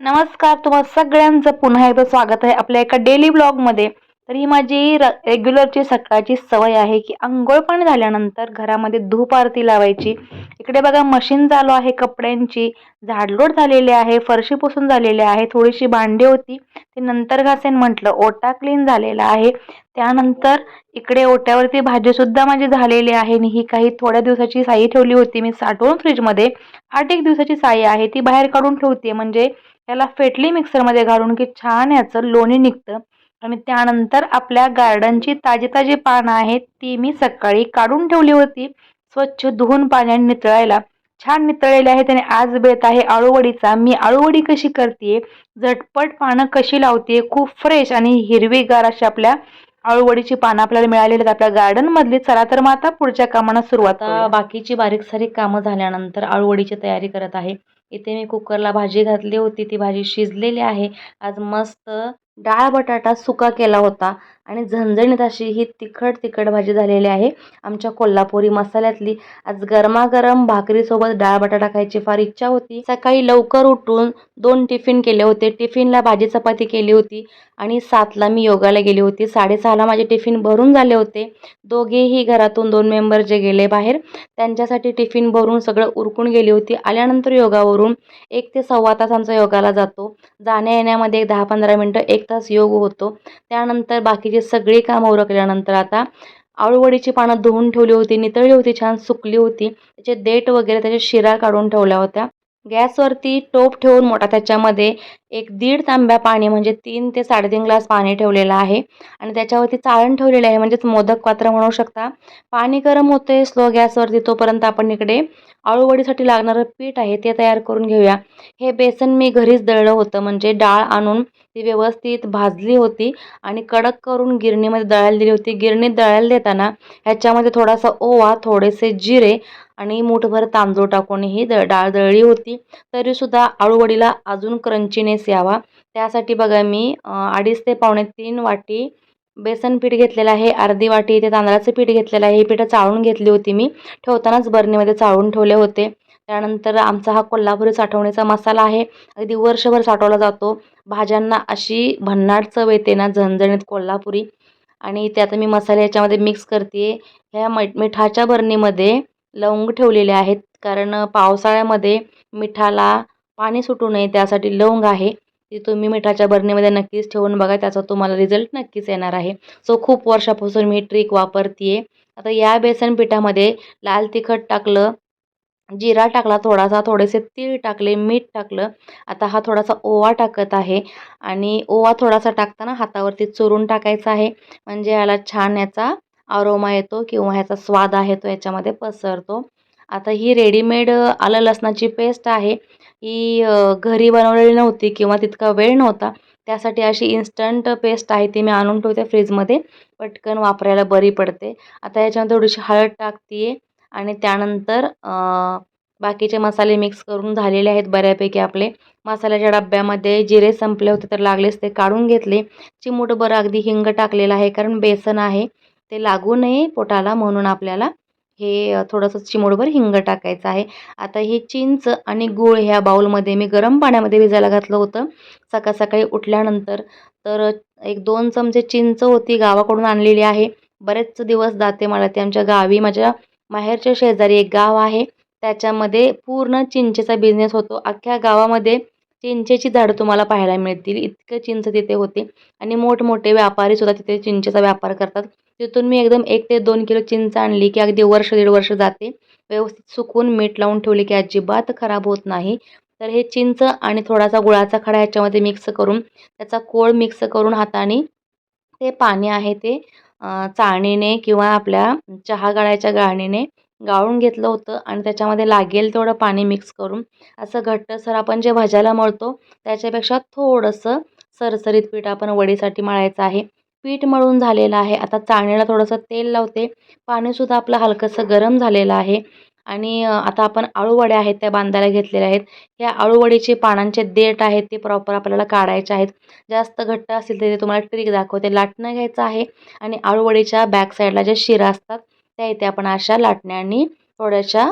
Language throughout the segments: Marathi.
नमस्कार तुम्हा सगळ्यांचं पुन्हा एकदा स्वागत आहे आपल्या एका डेली ब्लॉगमध्ये तर ही माझी र रेग्युलरची सकाळची सवय आहे की आंघोळ पण झाल्यानंतर घरामध्ये धूप आरती लावायची. इकडे बघा मशीन चालू आहे कपड्यांची. झाडलोट झालेली आहे फरशी पुसून झालेली आहे थोडीशी भांडी होती. ते नंतर घासेन म्हटलं ओटा क्लीन झालेला आहे. त्यानंतर इकडे ओट्यावरती भाजीसुद्धा माझी झालेली आहे आणि ही काही थोड्या दिवसाची साई ठेवली होती मी साठवून फ्रीजमध्ये आठ एक दिवसाची साई आहे ती बाहेर काढून ठेवते. म्हणजे त्याला फेटली मिक्सरमध्ये घालून की छान याचं लोणी निघतं. आणि त्यानंतर आपल्या गार्डनची ताजी ताजी पानं आहेत ती मी सकाळी काढून ठेवली होती. स्वच्छ धुवून पाण्याने नितळायला. छान नितळलेले आहेत आणि आज बेत आहे आळूवडीचा. मी आळूवडी कशी करते झटपट पानं कशी लावते खूप फ्रेश आणि हिरवीगार अशी आपल्या आळूवडीची पानं आपल्याला मिळालेली आहेत. आपल्या गार्डनमधली चला तर मग आता पुढच्या कामांना सुरुवात बाकीची बारीक सारीक कामं झाल्यानंतर आळूवडीची तयारी करत आहे. इथे मी कुकरला भाजी घातली होती ती भाजी शिजलेली आहे. आज मस्त डाळ बटाटा सुका केला होता. आणि झणझणीत अशी ही तिखट तिखट भाजी झालेली आहे. आमच्या कोल्हापुरी मसाल्यातली आज गरमागरम भाकरीसोबत डाळ बटाटा खायची फार इच्छा होती. सकाळी लवकर उठून दोन टिफिन केले होते. टिफिनला भाजी चपाती केली होती आणि सातला मी योगाला गेली होती. साडेसहाला माझे टिफिन भरून झाले होते. दोघेही घरातून दोन मेंबर जे गेले बाहेर त्यांच्यासाठी टिफिन भरून सगळं उरकून गेली होती. आल्यानंतर योगावरून एक ते सव्वा तास आमचा योगाला जातो. जाण्या येण्यामध्ये एक दहा पंधरा मिनटं एक तास योग होतो. त्यानंतर बाकी म्हणजे बाकीचे सगळी कामं उरकल्यानंतर आता आळूवडीची पानं धुवून ठेवली होती नितळली होती छान सुकली होती. त्याचे देठ वगैरे त्याच्या शिरा काढून ठेवल्या होत्या. गॅसवरती टोप ठेवून मोठा त्याच्यामध्ये एक दीड तांब्या पाणी म्हणजे तीन ते साडेतीन ग्लास पाणी ठेवलेलं आहे. आणि त्याच्यावरती चाळण ठेवलेलं आहे म्हणजेच मोदक पात्र म्हणू शकता. पाणी गरम होतं आहे स्लो गॅसवरती तोपर्यंत आपण इकडे आळूवडीसाठी लागणारं पीठ आहे ते तयार करून घेऊया. हे बेसन मी घरीच दळलं होतं म्हणजे डाळ आणून ती व्यवस्थित भाजली होती आणि कडक करून गिरणीमध्ये दळायला दिली होती. गिरणीत दळायला देताना ह्याच्यामध्ये थोडासा ओवा थोडेसे जिरे आणि मूठभर तांदूळ टाकून ही द डाळ दळली होती. तरीसुद्धा आळूवडीला अजून क्रंचीनेस यावा. त्यासाठी बघा मी अडीच ते पावणे तीन वाटी बेसन पीठ घेतलेलं आहे. अर्धी वाटी इथे तांदळाचं पीठ घेतलेलं आहे. ही पीठं चाळून घेतली होती मी. ठेवतानाच बरणीमध्ये चाळून ठेवले होते. त्यानंतर आमचा हा कोल्हापुरी साठवणीचा मसाला आहे. अगदी वर्षभर साठवला जातो. भाज्यांना अशी भन्नाट चव येते ना झणझणीत कोल्हापुरी. आणि ते आता मी मसाले याच्यामध्ये मिक्स करते. ह्या मिठाच्या बरणीमध्ये लवंग ठेवलेले आहेत. कारण पावसाळ्यामध्ये मिठाला पाणी सुटू नये त्यासाठी लवंग आहे. ती तुम्ही मिठाच्या बरणीमध्ये नक्कीच ठेवून बघा. त्याचा तुम्हाला रिझल्ट नक्कीच येणार आहे. सो खूप वर्षापासून मी ट्रिक वापरते आहे आता या बेसन पिठामध्ये लाल तिखट टाकलं. जिरा टाकला थोडासा थोडेसे तीळ टाकले मीठ टाकलं. आता हा थोडासा ओवा टाकत आहे आणि ओवा थोडासा टाकताना हातावरती चुरून टाकायचा आहे. म्हणजे याला छान याचा अरोमा येतो किंवा ह्याचा स्वाद आहे तो याच्यामध्ये पसरतो. आता ही रेडीमेड आलं लसणाची पेस्ट आहे. ही घरी बनवलेली नव्हती किंवा तितका वेळ नव्हता. त्यासाठी अशी इन्स्टंट पेस्ट आहे ती मी आणून ठेवते फ्रीजमध्ये पटकन वापरायला बरी पडते. आता याच्यामध्ये थोडीशी हळद टाकते आणि त्यानंतर बाकीचे मसाले मिक्स करून झालेले आहेत बऱ्यापैकी आपले. मसाल्याच्या डब्यामध्ये जिरे संपले होते तर लागलेच ते काढून घेतले. चिमूटभर अगदी हिंग टाकलेलं आहे कारण बेसन आहे. ते लागू नये पोटाला म्हणून आपल्याला हे थोडंसं चिमूटभर हिंग टाकायचं आहे. आता हे चिंच आणि गूळ ह्या बाऊलमध्ये मी गरम पाण्यामध्ये भिजायला घातलं होतं. सकाळ सकाळी उठल्यानंतर तर एक दोन चमचे चिंच होती. गावाकडून आणलेली आहे. बरेच दिवस जाते मला ते आमच्या गावी. माझ्या माहेरच्या शेजारी एक गाव आहे. त्याच्यामध्ये पूर्ण चिंचेचा बिझनेस होतो. अख्ख्या गावामध्ये चिंचेची झाडं तुम्हाला पाहायला मिळतील. इतकं चिंच तिथे होते. आणि मोठमोठे व्यापारीसुद्धा तिथे चिंचेचा व्यापार करतात. तिथून मी एकदम एक ते दोन किलो चिंच आणली की अगदी वर्ष दीड वर्ष जाते. व्यवस्थित सुकून मीठ लावून ठेवली की अजिबात खराब होत नाही. तर हे चिंच आणि थोडासा गुळाचा खडा याच्यामध्ये मिक्स करून त्याचा कोळ मिक्स करून हाताने ते पाणी आहे ते चाळणीने किंवा आपल्या चहा गाळायच्या गाळणीने गाळून घेतलं होतं आणि त्याच्यामध्ये लागेल तेवढं पाणी मिक्स करून. असं घट्टसर आपण जे भाज्याला मळतो त्याच्यापेक्षा थोडंसं सरसरीत पीठ आपण वडीसाठी मळायचं आहे. पीठ मळून झालेलं आहे. आता चाळणीला थोडंसं तेल लावते. पाणीसुद्धा आपलं हलकंसं गरम झालेलं आहे. आणि आता आपण आळूवड्या आहेत त्या बांधायला घेतलेल्या आहेत. ह्या आळूवडीचे पानांचे देठ आहेत ते प्रॉपर आपल्याला काढायचे आहेत. जास्त घट्ट असतील तर ते तुम्हाला ट्रिक दाखवते. लाटणं घ्यायचं आहे आणि आळूवडीच्या बॅक साईडला ज्या शिरा असतात त्या इथे आपण अशा लाटण्यांनी थोड्याशा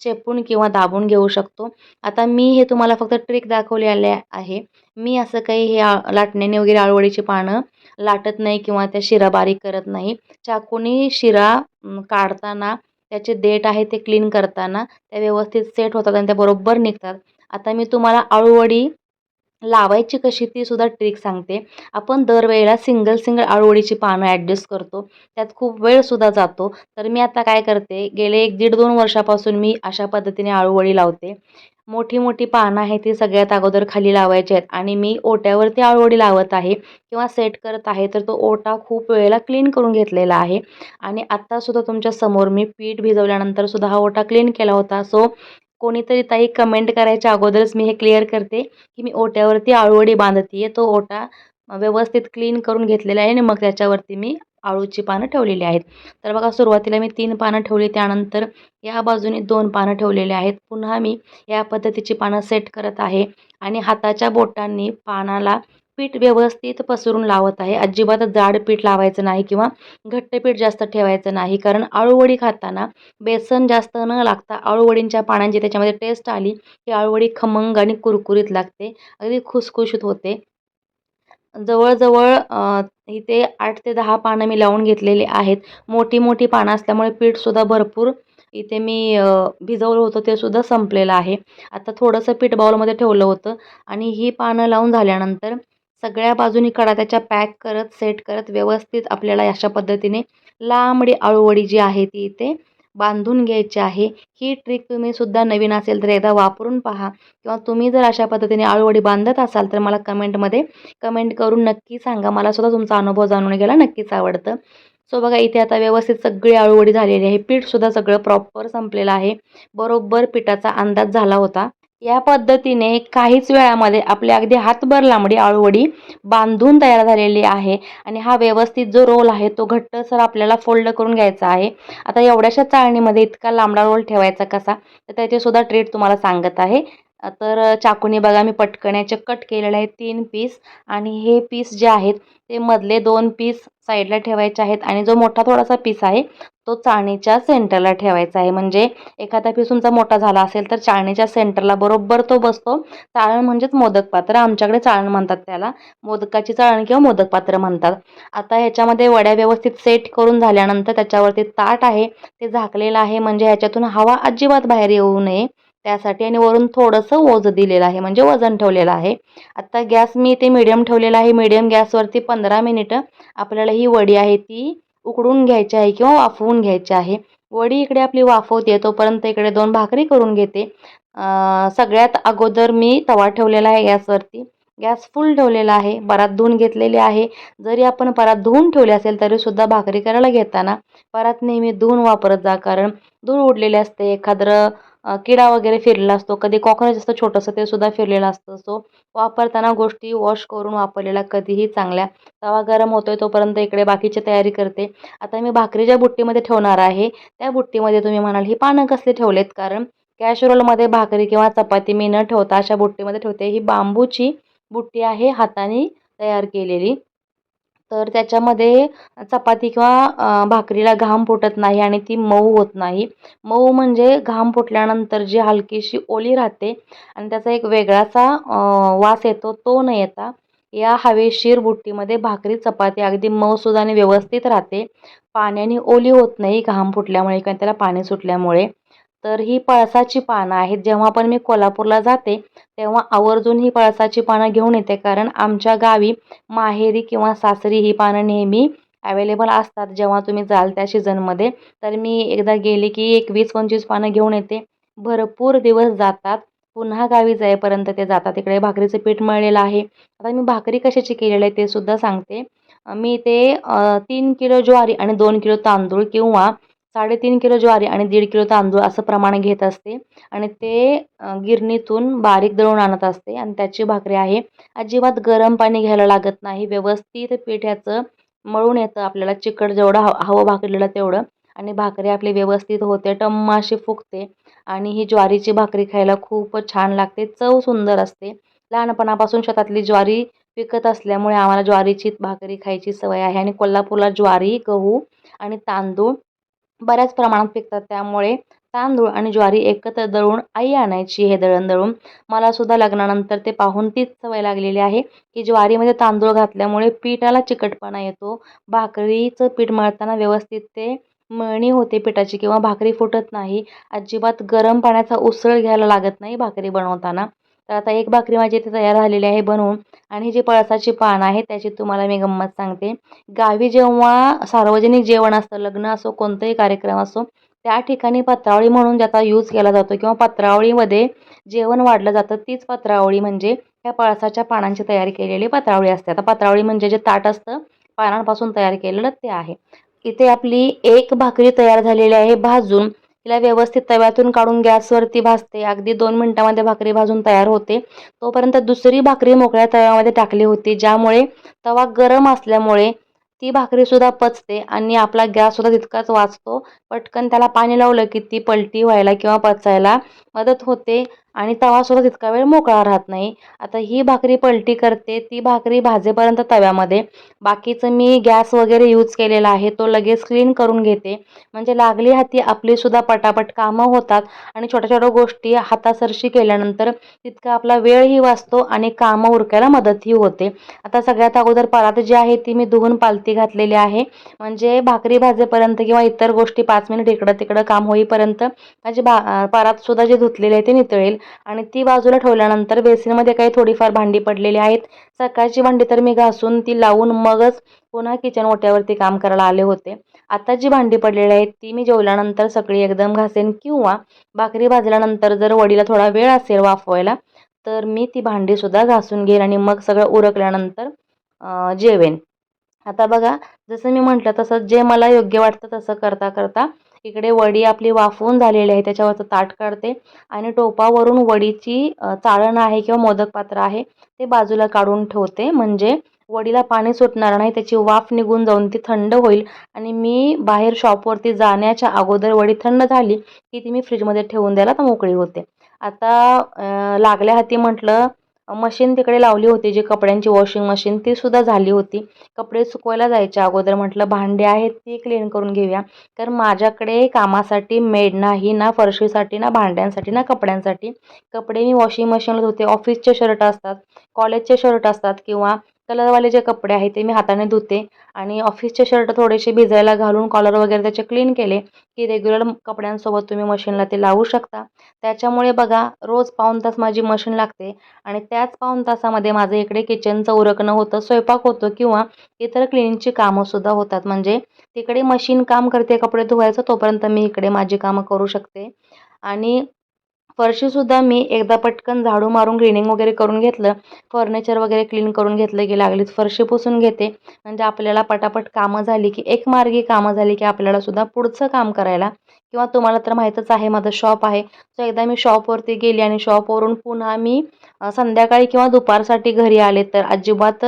चेपून किंवा दाबून घेऊ शकतो. आता मी हे तुम्हाला फक्त ट्रिक दाखवलेले आहे. मी असं काही हे लाटण्याने वगैरे आळूवडीची पानं लाटत नाही किंवा त्या शिरा बारीक करत नाही. चाकूने शिरा काढताना त्याचे देठ आहे ते क्लीन करताना त्या व्यवस्थित सेट होतात आणि त्या बरोबर निघतात. आता मी तुम्हाला आळूवडी लावायची कशी ती सुद्धा ट्रिक सांगते. आपण दरवेळेला सिंगल सिंगल आळूवडीची पानं ॲडजस्ट करतो. त्यात खूप वेळसुद्धा जातो. तर मी आता काय करते गेले एक दीड दोन वर्षापासून मी अशा पद्धतीने आळूवडी लावते. मोठी मोठी पानं आहे ती सगळ्यात अगोदर खाली लावायची आहेत. आणि मी ओट्यावरती आळूवडी लावत आहे किंवा सेट करत आहे तर तो ओटा खूप वेळेला क्लीन करून घेतलेला आहे. आणि आत्तासुद्धा तुमच्यासमोर मी पीठ भिजवल्यानंतर सुद्धा हा ओटा क्लीन केला होता. सो कोणीतरी ताई कमेंट करायच्या अगोदरच मी हे क्लिअर करते की मी ओट्यावरती आळूवडी बांधते आहे तो ओटा व्यवस्थित क्लीन करून घेतलेला आहे आणि मग त्याच्यावरती मी आळूची पानं ठेवलेली आहेत. तर बघा सुरुवातीला मी तीन पानं ठेवली त्यानंतर या बाजूने दोन पानं ठेवलेले आहेत. पुन्हा मी या पद्धतीची पानं सेट करत आहे आणि हाताच्या बोटांनी पानाला पीठ व्यवस्थित पसरून लावत आहे. अजिबात जाड पीठ लावायचं नाही किंवा घट्ट पीठ जास्त ठेवायचं नाही कारण आळूवडी खाताना बेसन जास्त न लागता आळूवडींच्या पानांची त्याच्यामध्ये टेस्ट आली की आळूवडी खमंग आणि कुरकुरीत लागते. अगदी खुसखुशीत होते. जवळजवळ इथे आठ ते दहा पानं मी लावून घेतलेली आहेत. मोठी मोठी पानं असल्यामुळे पीठसुद्धा भरपूर इथे मी भिजवलं होतं ते सुद्धा संपलेलं आहे. आता थोडंसं पीठ बाउलमध्ये ठेवलं होतं आणि ही पानं लावून झाल्यानंतर सगळ्या बाजूनी कडा त्याच्या पॅक करत सेट करत व्यवस्थित आपल्याला अशा पद्धतीने लांबडी आळूवडी जी आहे ती इथे बांधून घ्यायची आहे. ही ट्रिक तुम्ही सुद्धा नवीन असेल तर एकदा वापरून पहा. किंवा तुम्ही जर अशा पद्धतीने आळूवडी बांधत असाल तर मला कमेंटमध्ये कमेंट करून नक्की सांगा. मला सुद्धा तुमचा अनुभव जाणून घ्यायला नक्कीच आवडतं. सो बघा इथे आता व्यवस्थित सगळी आळूवडी झालेली आहे. पीठसुद्धा सगळं प्रॉपर संपलेलं आहे. बरोबर पिठाचा अंदाज झाला होता. या पद्धतीने काहीच वेळामध्ये आपली अगदी हातभर लांबडी आळूवडी बांधून तयार झालेली आहे. आणि हा व्यवस्थित जो रोल आहे तो घट्टसर आपल्याला फोल्ड करून घ्यायचा आहे. आता एवढ्याशा चाळणीमध्ये इतका लांबडा रोल ठेवायचा कसा? तर त्याचीसुद्धा ट्रीट तुम्हाला सांगत आहे. तर चाकूने बघा मी पटकण्याचे कट केलेले आहेत तीन पीस आणि हे पीस जे आहेत ते मधले दोन पीस साईडला ठेवायचे आहेत आणि जो मोठा थोडासा पीस आहे तो चाळणीच्या सेंटरला ठेवायचा आहे. म्हणजे एखादा पीस तुमचा मोठा झाला असेल तर चाळणीच्या सेंटरला बरोबर तो बसतो. चाळण म्हणजेच मोदक पात्र. आमच्याकडे चाळण म्हणतात त्याला. मोदकाची चाळण किंवा मोदक पात्र म्हणतात. आता ह्याच्यामध्ये वड्या व्यवस्थित सेट करून झाल्यानंतर त्याच्यावरती ताट आहे ते झाकलेलं आहे. म्हणजे ह्याच्यातून हवा अजिबात बाहेर येऊ नये. त्यासाठी आणि वरून थोडंसं ओझं दिलेलं आहे म्हणजे वजन ठेवलेलं आहे. आत्ता गॅस मी ते मिडियम ठेवलेला आहे. मिडियम गॅसवरती पंधरा मिनिटं आपल्याला ही वडी आहे ती उकडून घ्यायची आहे किंवा वाफवून घ्यायची आहे. वडी इकडे आपली वाफवते तोपर्यंत इकडे दोन भाकरी करून घेते. सगळ्यात अगोदर मी तवा ठेवलेला आहे गॅसवरती गॅस फुल ठेवलेला आहे. परात धुवून घेतलेली आहे. जरी आपण परात धुवून ठेवली असेल तरीसुद्धा भाकरी करायला घेताना परात नेहमी धुवून वापरत जा. कारण धूळ उडलेली असते. एखादं किडा वगैरे फिरलेला असतो. कधी कॉकरोच असतं छोटंसं ते सुद्धा फिरलेलं असतं. सो वापरताना गोष्टी वॉश करून वापरलेल्या कधीही चांगल्या. तवा गरम होतोय तोपर्यंत इकडे बाकीची तयारी करते. आता मी भाकरी ज्या बुट्टीमध्ये ठेवणार आहे त्या बुट्टीमध्ये तुम्ही म्हणाल ही पानं कसली ठेवलेत? कारण कॅशरोलमध्ये भाकरी किंवा चपाती मी न ठेवता अशा बुट्टीमध्ये ठेवते. ही बांबूची बुट्टी आहे हाताने तयार केलेली. तर त्याच्यामध्ये चपाती किंवा भाकरीला घाम फुटत नाही आणि ती मऊ होत नाही. मऊ म्हणजे घाम फुटल्यानंतर जी हलकीशी ओली राहते आणि त्याचा एक वेगळाचा वास येतो तो न येता या हवेशीर बुट्टीमध्ये भाकरी चपाती अगदी मऊसूद आणि व्यवस्थित राहते. पाण्याने ओली होत नाही घाम फुटल्यामुळे किंवा त्याला पाणी सुटल्यामुळे. तर ही पळसाची पानं आहेत. जेव्हा पण मी कोल्हापूरला जाते तेव्हा आवर्जून ही पळसाची पानं घेऊन येते. कारण आमच्या गावी माहेरी किंवा सासरी ही पानं नेहमी अवेलेबल असतात. जेव्हा तुम्ही जाल त्या सीझनमध्ये तर मी एकदा गेले की एक वीस पंचवीस पानं घेऊन येते. भरपूर दिवस जातात. पुन्हा गावी जाईपर्यंत ते जातात. इकडे भाकरीचं पीठ मळलेलं आहे. आता मी भाकरी कशाची केलेलं आहे ते सुद्धा सांगते. मी ते तीन किलो ज्वारी आणि दोन किलो तांदूळ किंवा साडेतीन किलो ज्वारी आणि दीड किलो तांदूळ असं प्रमाण घेत असते. आणि ते गिरणीतून बारीक दळून आणत असते. आणि त्याची भाकरी आहे अजिबात गरम पाणी घ्यायला लागत नाही. व्यवस्थित पिठ्याचं मळून येतं आपल्याला. चिकट जेवढं हव हवं भाकरीला तेवढं. आणि भाकरी आपली व्यवस्थित होते टम्माशी फुगते. आणि ही ज्वारीची भाकरी खायला खूप छान लागते. चव सुंदर असते. लहानपणापासून शेतातली ज्वारी पिकत असल्यामुळे आम्हाला ज्वारीची भाकरी खायची सवय आहे. आणि कोल्हापूरला ज्वारी गहू आणि तांदूळ बऱ्याच प्रमाणात पिकतात. त्यामुळे तांदूळ आणि ज्वारी एकत्र दळून आई आणायची हे दळण दळून मलासुद्धा लग्नानंतर ते पाहून तीच सवय लागलेली आहे की ज्वारीमध्ये तांदूळ घातल्यामुळे पिठाला चिकटपणा येतो. भाकरीचं पीठ मळताना व्यवस्थित ते मळणी होते पिठाची किंवा भाकरी फुटत नाही. अजिबात गरम पाण्याचा उसळ घ्यायला लागत नाही भाकरी बनवताना. तर आता एक भाकरी माझी इथे तयार झालेली आहे बनवून. आणि जे जी पळसाची पान आहे त्याची तुम्हाला मी गंमत सांगते. गावी जेव्हा सार्वजनिक जेवण असतं लग्न असो कोणताही कार्यक्रम असो त्या ठिकाणी पत्रावळी म्हणून ज्याचा यूज केला जातो किंवा पत्रावळीमध्ये जेवण वाढलं जातं तीच पत्रावळी म्हणजे ह्या पळसाच्या पानांची तयारी केलेली पत्रावळी असते. आता पत्रावळी म्हणजे जे ताट असतं पानांपासून तयार केलेलं ते आहे. इथे आपली एक भाकरी तयार झालेली आहे भाजून. तिला व्यवस्थित तव्यातून काढून गॅसवरती भाजते. अगदी दोन मिनटामध्ये भाकरी भाजून तयार होते. तोपर्यंत दुसरी भाकरी मोकळ्या तव्यामध्ये टाकली होती ज्यामुळे तवा गरम असल्यामुळे ती भाकरीसुद्धा पचते आणि आपला गॅससुद्धा तितकाच वाचतो. पटकन त्याला पाणी लावलं की ती पलटी व्हायला किंवा पचायला मदत होते. आणि तवासुद्धा तितका वेळ मोकळा राहत नाही. आता ही भाकरी पलटी करते ती भाकरी भाजेपर्यंत तव्यामध्ये. बाकीचं मी गॅस वगैरे यूज केलेला आहे तो लगेच क्लीन करून घेते. म्हणजे लागली हाती आपलीसुद्धा पटापट कामं होतात आणि छोट्या छोट्या गोष्टी हातासरशी केल्यानंतर तितका आपला वेळही वाचतो आणि कामं उरकायला मदतही होते. आता सगळ्यात अगोदर परात जी आहे ती मी धुवून पालती घातलेली आहे. म्हणजे भाकरी भाजेपर्यंत किंवा इतर गोष्टी पाच मिनिट इकडं तिकडं काम होईपर्यंत माझी भा परातसुद्धा जे धुतलेली आहे ते नितळेल. आणि ती बाजूला ठेवल्यानंतर बेसिनमध्ये काही थोडीफार भांडी पडलेली आहेत. सकाळची भांडी तर मी घासून ती लावून मगच पुन्हा किचन ओट्यावरती काम करायला आले होते. आता जी भांडी पडलेली आहेत ती मी जेवल्यानंतर सगळी एकदम घासेन किंवा भाकरी भाजल्यानंतर जर वडीला थोडा वेळ असेल वाफवायला तर मी ती भांडीसुद्धा घासून घेईन आणि मग सगळं उरकल्यानंतर जेवेन. आता बघा जसं मी म्हटलं तसं जे मला योग्य वाटतं तसं करता करता इकडे वडी आपली वाफवून झालेली आहे त्याच्यावरचं ताट काढते आणि टोपावरून वडीची चाळण आहे किंवा मोदक पात्र आहे ते बाजूला काढून ठेवते. म्हणजे वडीला पाणी सुटणार नाही त्याची वाफ निघून जाऊन ती थंड होईल आणि मी बाहेर शॉपवरती जाण्याच्या अगोदर वडी थंड झाली की ती मी फ्रीजमध्ये ठेवून द्यायला तर मोकळी होते. आता लागल्या हाती म्हटलं मशीन तिकडे लावली होती जी कपड्यांची वॉशिंग मशीन ती सुद्धा झाली होती. कपडे सुकवायला जायच्या अगोदर म्हटलं भांडी आहेत ती क्लीन करून घेऊया. तर माझ्याकडे कामासाठी मेड नाही ना फरशीसाठी ना भांड्यांसाठी ना कपड्यांसाठी. कपडे मी वॉशिंग मशीनला धुते ऑफिसचे शर्ट असतात कॉलेजचे शर्ट असतात किंवा कलरवाले जे कपडे आहेत ते मी हाताने धुते आणि ऑफिसचे शर्ट थोडेसे भिजायला घालून कॉलर वगैरे त्याचे क्लीन केले की रेग्युलर कपड्यांसोबत तुम्ही मशीनला ते लावू शकता. त्याच्यामुळे बघा रोज पाऊण तास माझी मशीन लागते आणि त्याच पाऊण तासामध्ये माझं इकडे किचनचं उरकणं होतं स्वयंपाक होतो किंवा इतर क्लिनिंगची कामंसुद्धा होतात. म्हणजे तिकडे मशीन काम करते कपडे धुवायचं तोपर्यंत मी इकडे माझी कामं करू शकते. आणि फरशीसुद्धा मी एकदा पटकन झाडू मारून क्लिनिंग वगैरे करून घेतलं. फर्निचर वगैरे क्लीन करून घेतलं की लागलीच फरशी पुसून घेते. म्हणजे आपल्याला पटापट कामं झाली की एक मार्गी कामं झाली की आपल्याला सुद्धा पुढचं काम करायला. किंवा तुम्हाला तर माहीतच आहे माझं शॉप आहे. सो एकदा मी शॉपवरती गेली आणि शॉपवरून पुन्हा मी संध्याकाळी किंवा दुपारसाठी घरी आले तर अजिबात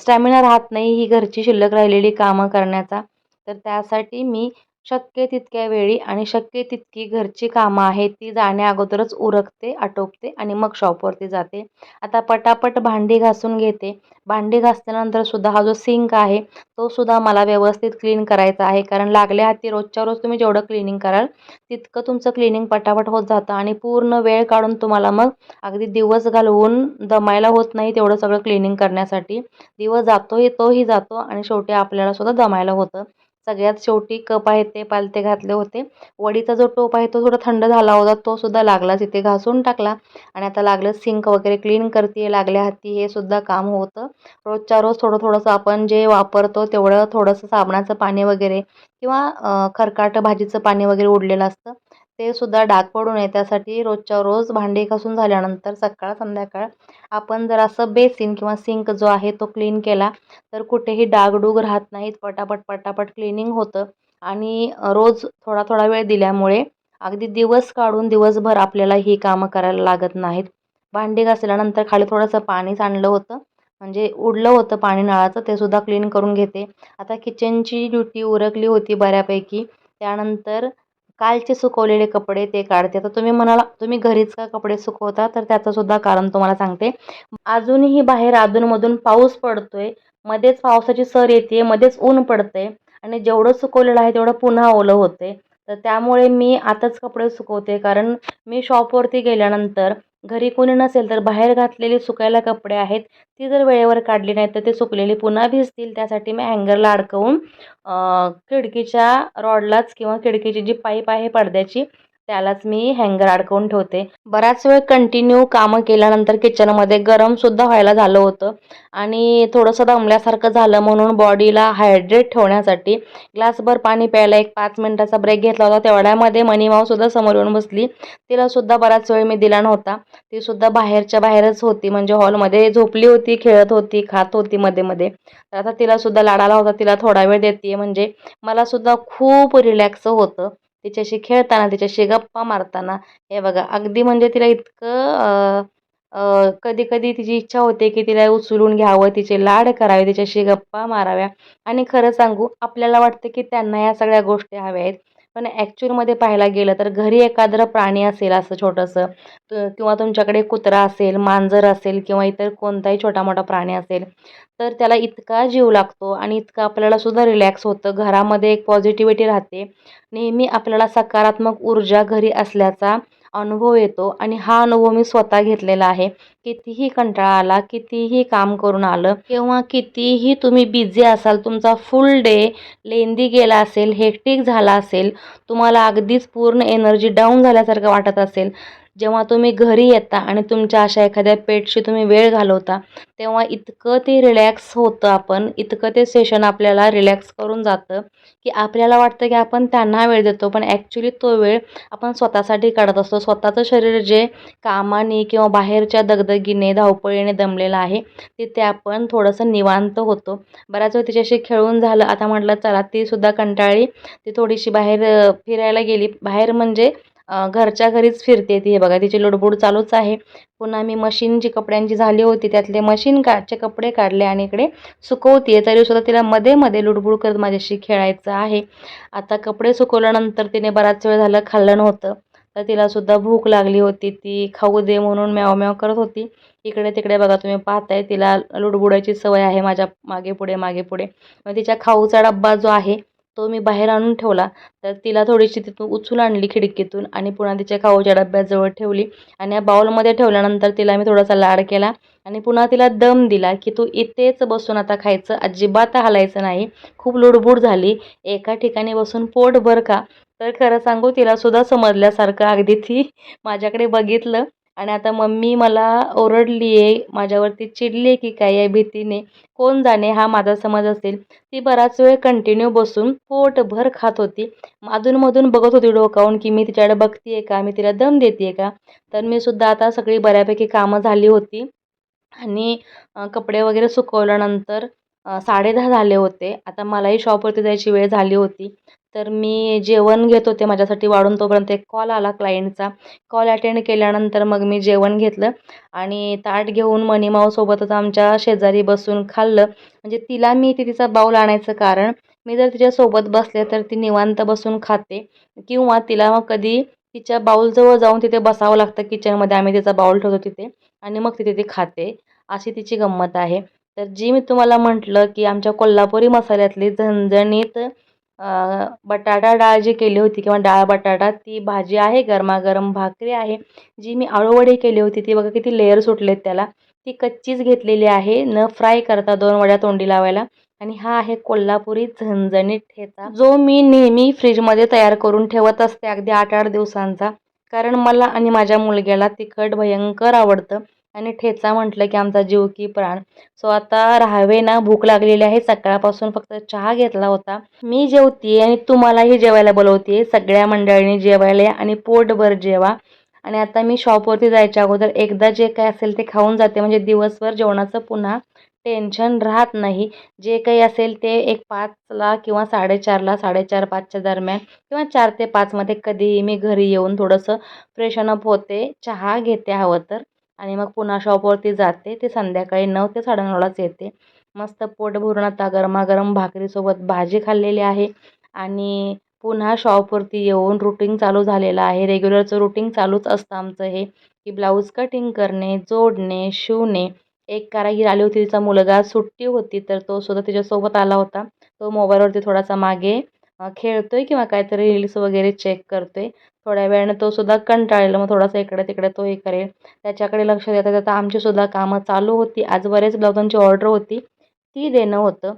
स्टॅमिना राहत नाही ही घरची शिल्लक राहिलेली कामं करण्याचा. तर त्यासाठी मी शक्य तितक्या वेळी आणि शक्य तितकी घरची कामं आहेत ती जाण्या अगोदरच उरकते आटोपते आणि मग शॉपवरती जाते. आता पटापट भांडी घासून घेते. भांडी घासल्यानंतर सुद्धा हा जो सिंक आहे तो सुद्धा मला व्यवस्थित क्लीन करायचा आहे. कारण लागल्या हाती रोजच्या रोज तुम्ही जेवढं क्लिनिंग कराल तितकं तुमचं क्लिनिंग पटापट होत जातं आणि पूर्ण वेळ काढून तुम्हाला मग अगदी दिवस घालवून दमायला होत नाही तेवढं सगळं क्लिनिंग करण्यासाठी. दिवस जातोही तोही जातो आणि शेवटी आपल्याला सुद्धा दमायला होतं. सगळ्यात शेवटी कप आहेत ते पालते घातले होते. वडीचा जो टोप आहे तो थोडा थंड झाला होता तो सुद्धा लागलाच इथे घासून टाकला. आणि आता लागलं सिंक वगैरे क्लीन करते लागल्या हाती हे सुद्धा काम होतं. रोजच्या रोज थोडं थोडंसं आपण जे वापरतो तेवढं थोडंसं साबणाचं पाणी वगैरे किंवा खरकाट भाजीचं पाणी वगैरे उडलेलं असतं. ते सुद्धा डाग पडू नये. त्यासाठी रोजच्या रोज भांडी घासून झाल्यानंतर सकाळ संध्याकाळ आपण जर असं बेसिन किंवा सिंक जो आहे तो क्लीन केला तर कुठेही डागडूग राहत नाहीत. पटापट पटापट क्लिनिंग होतं. आणि रोज थोडा थोडा वेळ दिल्यामुळे अगदी दिवस काढून दिवसभर आपल्याला ही कामं करायला लागत नाहीत. भांडी घासल्यानंतर खाली थोडंसं पाणी सांडलं होतं. म्हणजे उडलं होतं पाणी नळाचं ते सुद्धा क्लीन करून घेते. आता किचनची ड्युटी उरकली होती बऱ्यापैकी. त्यानंतर कालचे सुकवलेले कपडे ते काढते. तर तुम्ही म्हणाला तुम्ही घरीच का कपडे सुकवता तर त्याचं सुद्धा कारण तुम्हाला सांगते. अजूनही बाहेर अधूनमधून पाऊस पडतोय. मध्येच पावसाची सर येते मध्येच ऊन पडते आणि जेवढं सुकवलेलं आहे तेवढं पुन्हा ओलं होते तर त्यामुळे मी आताच कपडे सुकवते. कारण मी शॉपवरती गेल्यानंतर घरी कोणी नसेल तर बाहेर घातलेले सुकायला कपडे आहेत ती जर वेळेवर काढली नाही तर ते सुकलेली पुन्हा भिजतील. त्यासाठी मी हँगरला अडकवून खिडकीच्या रॉडलाच किंवा खिडकीची जी पाईप आहे पडद्याची त्यालाच मी हँगर अडकवून ठेवते. बराच वेळ कंटिन्यू कामं केल्यानंतर किचनमध्ये गरमसुद्धा व्हायला झालं होतं. आणि थोडंसं दमल्यासारखं झालं म्हणून बॉडीला हायड्रेट ठेवण्यासाठी ग्लासभर पाणी प्यायला एक पाच मिनटाचा ब्रेक घेतला होता. तेवढ्यामध्ये मनीमावसुद्धा समोर येऊन बसली. तिलासुद्धा बराच वेळ मी दिला नव्हता. तीसुद्धा बाहेरच्या बाहेरच होती. म्हणजे हॉलमध्ये झोपली होती खेळत होती खात होती मध्ये मध्ये. तर आता तिलासुद्धा लाडाला होता. तिला थोडा वेळ देते म्हणजे मलासुद्धा खूप रिलॅक्स होतं. तिच्याशी खेळताना तिच्याशी गप्पा मारताना हे बघा अगदी म्हणजे तिला इतकं कधी कधी तिची इच्छा होते की तिला उचलून घ्यावं तिचे लाड करावे तिच्याशी गप्पा माराव्या. आणि खरं सांगू आपल्याला वाटतं की त्यांना या सगळ्या गोष्टी हव्या आहेत. पण ॲक्च्युअलमध्ये पाहायला गेलं तर घरी एखादं प्राणी असेल असं छोटंसं किंवा तुमच्याकडे कुत्रा असेल मांजर असेल किंवा इतर कोणताही छोटा मोठा प्राणी असेल तर त्याला इतका जीव लागतो आणि इतकं आपल्याला सुद्धा रिलॅक्स होतं. घरामध्ये एक पॉझिटिव्हिटी राहते. नेहमी आपल्याला सकारात्मक ऊर्जा घरी असल्याचा अनुभव येतो आणि हा अनुभव मी स्वतः घेतलेला आहे. कितीही कंटाळा आला कितीही काम करून आलं किंवा कितीही तुम्ही बिझी असाल तुमचा फुल डे लेंदी गेला असेल हेक्टिक झाला असेल तुम्हाला अगदीच पूर्ण एनर्जी डाऊन झाल्यासारखं वाटत असेल जेव्हा तुम्ही घरी येता आणि तुमच्या अशा एखाद्या पेटशी तुम्ही वेळ घालवता तेव्हा इतकं ते रिलॅक्स होतं आपण इतकं ते सेशन आपल्याला रिलॅक्स करून जातं की आपल्याला वाटतं की आपण त्यांना वेळ देतो. पण ॲक्च्युली तो वेळ आपण स्वतःसाठी काढत असतो. स्वतःचं शरीर जे कामाने किंवा बाहेरच्या दगदगीने धावपळीने दमलेलं आहे तिथे आपण थोडंसं निवांत होतो. बऱ्याच वेळ तिच्याशी खेळून झालं आता म्हटलं चला तीसुद्धा कंटाळली. ती थोडीशी बाहेर फिरायला गेली. बाहेर म्हणजे घरच्या घरीच फिरते ती. हे बघा तिची लुडबुड चालूच आहे. पुन्हा मी मशीनची कपड्यांची झाली होती त्यातले मशीन काचे कपडे काढले आणि इकडे सुकवते तरीसुद्धा तिला मध्ये मध्ये लुडबुड करत माझ्याशी खेळायचं आहे. आता कपडे सुकवल्यानंतर तिने बराच वेळ झालं खाल्लं नव्हतं. तर तिलासुद्धा भूक लागली होती. ती खाऊ दे म्हणून म्याव म्याव करत होती. इकडे तिकडे बघा तुम्ही पाहताय तिला लुडबुडायची सवय आहे माझ्या मागे पुढे मागे पुढे. मग तिच्या खाऊचा डब्बा जो आहे तो मी बाहेर आणून ठेवला. तर तिला थोडीशी तिथून उचलून आणली खिडकीतून आणि पुन्हा तिच्या खाऊच्या डब्याजवळ ठेवली. आणि या बाऊलमध्ये ठेवल्यानंतर तिला मी थोडासा लाड केला आणि पुन्हा तिला दम दिला की तू इथेच बसून आता खायचं. अजिबात हलायचं नाही. खूप लुडबुड झाली. एका ठिकाणी बसून पोट भर का तर खरं सांगू तिलासुद्धा समजल्यासारखं अगदी ती माझ्याकडे बघितलं. आणि आता मम्मी मला ओरडली आहे माझ्यावरती चिडली आहे की काय या भीतीने. कोण जाणे हा माझा समज असेल. ती बराच वेळ कंटिन्यू बसून पोटभर खात होती. अधूनमधून बघत होती डोकावून की मी तिच्याकडे बघते आहे का? मी तिला दम देते आहे का? तर मी सुद्धा आता सगळी बऱ्यापैकी कामं झाली होती. आणि कपडे वगैरे सुकवल्यानंतर साडेदहा झाले होते. आता मलाही शॉपवरती जायची वेळ झाली होती. तर मी जेवण घेत होते माझ्यासाठी वाढून तोपर्यंत एक कॉल आला क्लायंटचा कॉल अटेंड केल्यानंतर मग मी जेवण घेतलं आणि ताट घेऊन मनीमावसोबतच आमच्या शेजारी बसून खाल्लं. म्हणजे तिला मी ते तिचा बाऊल आणायचं कारण मी जर तिच्यासोबत बसले तर ती निवांत बसून खाते किंवा तिला मग कधी तिच्या बाऊलजवळ जाऊन तिथे बसावं लागतं किचनमध्ये आम्ही तिचा बाऊल ठेवतो तिथे आणि मग तिथे ती खाते. अशी तिची गंमत आहे. तर जी मी तुम्हाला म्हटलं की आमच्या कोल्हापुरी मसाल्यातली झणझणीत बटाटा डाळ जी केली होती किंवा डाळ बटाटा ती भाजी आहे गरमागरम भाकरी आहे. जी मी आळूवडी केली होती ती बघा किती लेअर सुटलेत त्याला. ती कच्चीच घेतलेली आहे न फ्राय करता दोन वड्या तोंडी लावायला. आणि हा आहे कोल्हापुरी झणझणीत ठेचा. जो मी नेहमी फ्रीजमध्ये तयार करून ठेवत असते अगदी आठ आठ दिवसांचा. कारण मला आणि माझ्या मुलग्याला तिखट भयंकर आवडतं. आणि ठेचा म्हटलं की आमचा जीव की प्राण. सो आता राहावे ना भूक लागलेली आहे. सकाळपासून फक्त चहा घेतला होता. मी जेवते आणि तुम्हालाही जेवायला बोलवते सगळ्या मंडळींनी जेवायला आणि पोटभर जेवा. आणि आता मी शॉपवरती जायच्या अगोदर एकदा जे काय असेल ते खाऊन जाते. म्हणजे दिवसभर जेवणाचं पुन्हा टेन्शन राहत नाही. जे काही असेल ते एक पाचला किंवा साडेचारला साडेचार पाचच्या दरम्यान किंवा चार ते पाचमध्ये कधीही मी घरी येऊन थोडंसं फ्रेशनअप होते. चहा घेते हवं तर. आणि मग पुन्हा शॉपवरती जाते. ते संध्याकाळी नऊ ते साडेनऊलाच येते. मस्त पोट भरून आता गरमागरम भाकरीसोबत भाजी खाल्लेली आहे. आणि पुन्हा शॉपवरती येऊन रुटीन चालू झालेलं आहे. रेग्युलरचं रुटीन चालूच असतं आमचं हे. की ब्लाऊज कटिंग करणे जोडणे शिवणे. एक कारागीर आली होती तिचा मुलगा सुट्टी होती तर तो सुद्धा तिच्यासोबत आला होता. तो मोबाईलवरती थोडासा मागे खेळतो आहे किंवा काहीतरी रील्स वगैरे चेक करतो आहे थोड्या वेळानं तो सुद्धा कंटाळेल मग थोडासा इकडे तिकडे हे करेल. त्याच्याकडे लक्ष देता देता आमची सुद्धा कामं चालू होती. आज बरेच ब्लाउजांची ऑर्डर होती. ती देणं होतं.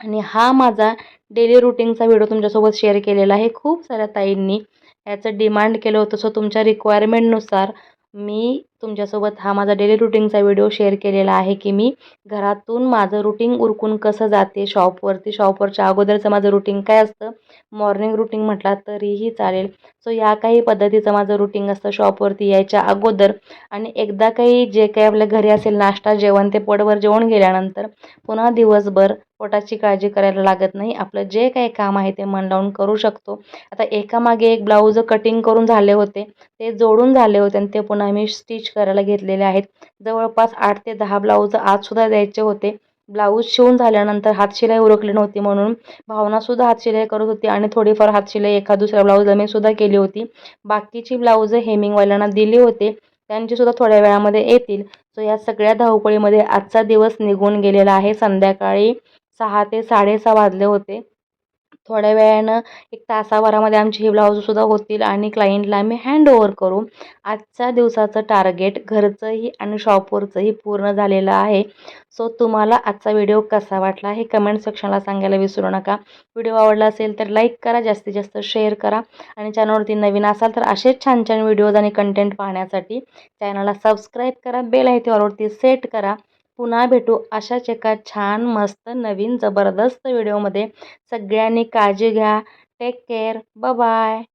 आणि हा माझा डेली रुटीनचा व्हिडिओ तुमच्यासोबत शेअर केलेला आहे. खूप साऱ्या ताईंनी याचं डिमांड केलं होतं. सो तुमच्या रिक्वायरमेंटनुसार मी तुमच्यासोबत हा माझा डेली रुटीनचा व्हिडिओ शेअर केलेला आहे की मी घरातून माझं रुटीन उरकून कसं जाते शॉपवरती शॉपवरच्या अगोदरचं माझं रुटीन काय असतं? मॉर्निंग रुटीन म्हटला तरीही चालेल. सो या काही पद्धतीचं माझं रुटीन असतं शॉपवरती यायच्या अगोदर. आणि एकदा काही जे काही आपल्या घरी असेल नाश्ता जेवण ते पोटभर जेवण गेल्यानंतर पुन्हा दिवसभर पोटाची काळजी करायला लागत नाही. आपलं जे काही काम आहे ते मन लावून करू शकतो. आता एकामागे एक ब्लाऊज कटिंग करून झाले होते. ते जोडून झाले होते आणि ते पुन्हा मी स्टिच करायला घेतलेले आहेत. जवळपास आठ ते दहा ब्लाऊज आजसुद्धा द्यायचे होते. ब्लाऊज शिवून झाल्यानंतर हातशिलाई उरकली नव्हती म्हणून भावनासुद्धा हातशिलाई करत होती आणि थोडीफार हातशिलाई एका दुसऱ्या ब्लाऊजला मी सुद्धा केली होती. बाकीची ब्लाऊज हेमिंगवाल्यांना दिली होते. त्यांचीसुद्धा थोड्या वेळामध्ये येतील. सो या सगळ्या धावपळीमध्ये आजचा दिवस निघून गेलेला आहे. संध्याकाळी सहा ते साडेसहा वाजले होते. थोड्या वेळानं एक तासाभरामध्ये आमची ही ब्लाऊजसुद्धा होतील आणि क्लायंटला आम्ही हँडओव्हर करू. आजच्या दिवसाचं टार्गेट घरचंही आणि शॉपवरचंही पूर्ण झालेलं आहे. सो तुम्हाला आजचा व्हिडिओ कसा वाटला हे कमेंट सेक्शनला सांगायला विसरू नका. व्हिडिओ आवडला असेल तर लाईक करा जास्तीत जास्त शेअर करा. आणि चॅनलवरती नवीन असाल तर असेच छान छान व्हिडिओज आणि कंटेंट पाहण्यासाठी चॅनलला सबस्क्राईब करा बेल आहे त्यावरती सेट करा. पुन्हा भेटू अशाच एका छान मस्त नवीन जबरदस्त व्हिडिओमध्ये. सगळ्यांनी काळजी घ्या. Take care bye